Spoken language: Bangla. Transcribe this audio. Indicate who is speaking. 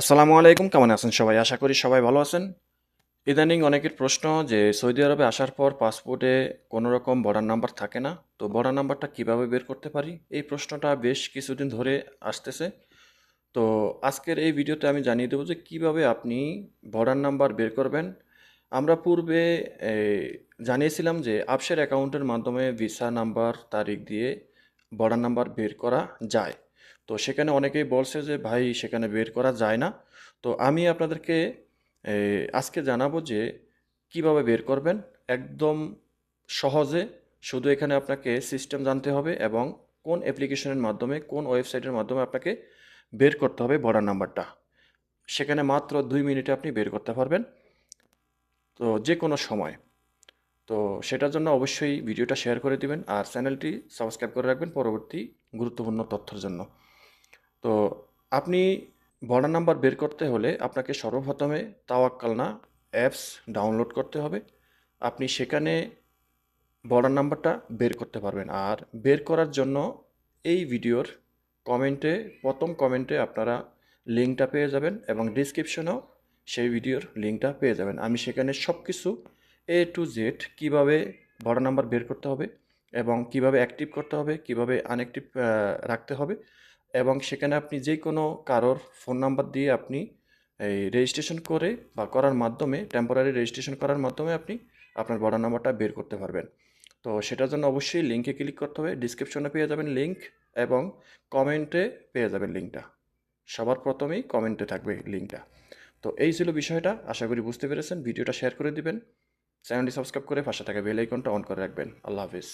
Speaker 1: আসসালামু আলাইকুম, কেমন আছেন সবাই? আশা করি সবাই ভালো আছেন। ইদানিং অনেকের প্রশ্ন যে, সৌদি আরবে আসার পর পাসপোর্টে কোনো রকম বর্ডার নাম্বার থাকে না, তো বর্ডার নাম্বারটা কীভাবে বের করতে পারি? এই প্রশ্নটা বেশ কিছুদিন ধরে আসতেছে। তো আজকের এই ভিডিওতে আমি জানিয়ে দেবো যে, কীভাবে আপনি বর্ডার নাম্বার বের করবেন। আমরা পূর্বে জানিয়েছিলাম যে, আপসের অ্যাকাউন্টের মাধ্যমে ভিসা নাম্বার, তারিখ দিয়ে বর্ডার নাম্বার বের করা যায়। তো সেখানে অনেকেই বলছে যে, ভাই, সেখানে বের করা যায় না। তো আমি আপনাদেরকে আজকে জানাব যে, কীভাবে বের করবেন? একদম সহজে শুধু এখানে আপনাকে সিস্টেম জানতে হবে এবং কোন অ্যাপ্লিকেশনের মাধ্যমে, কোন ওয়েবসাইটের মাধ্যমে আপনাকে বের করতে হবে বর্ডার নাম্বারটা। সেখানে মাত্র দুই মিনিটে আপনি বের করতে পারবেন। তো যে কোনো সময়। তো সেটার জন্য অবশ্যই ভিডিওটা শেয়ার করে দিবেন আর চ্যানেলটি সাবস্ক্রাইব করে রাখবেন পরবর্তী গুরুত্বপূর্ণ তথ্যের জন্য। তো আপনি বর্ডার নাম্বার বের করতে হলে আপনাকে সর্বপ্রথমে তাওয়াক্কালনা অ্যাপস ডাউনলোড করতে হবে। আপনি সেখানে বর্ডার নাম্বারটা বের করতে পারবেন। আর বের করার জন্য এই ভিডিওর কমেন্টে, প্রথম কমেন্টে আপনারা লিঙ্কটা পেয়ে যাবেন এবং ডিসক্রিপশনেও সেই ভিডিওর লিঙ্কটা পেয়ে যাবেন। আমি সেখানে সব কিছু এ টু জেড কীভাবে বর্ডার নাম্বার বের করতে হবে এবং কীভাবে অ্যাক্টিভ করতে হবে, কীভাবে আনঅ্যাক্টিভ রাখতে হবে এবং সেখানে আপনি যে কোনো কারোর ফোন নাম্বার দিয়ে আপনি এই রেজিস্ট্রেশন করে বা করার মাধ্যমে টেম্পোরারি রেজিস্ট্রেশন করার মাধ্যমে আপনি আপনার বর্ডার নাম্বারটা বের করতে পারবেন। তো সেটার জন্য অবশ্যই লিঙ্কে ক্লিক করতে হবে। ডিসক্রিপশনে পেয়ে যাবেন লিঙ্ক এবং কমেন্টে পেয়ে যাবেন লিঙ্কটা সবার প্রথমেই কমেন্টে থাকবে লিঙ্কটা তো এই ছিল বিষয়টা। আশা করি বুঝতে পেরেছেন। ভিডিওটা শেয়ার করে দিবেন। চ্যানেলটি সাবস্ক্রাইব করে পাশে থাকা বেল আইকনটা অন করে রাখবেন। আল্লাহ হাফিজ।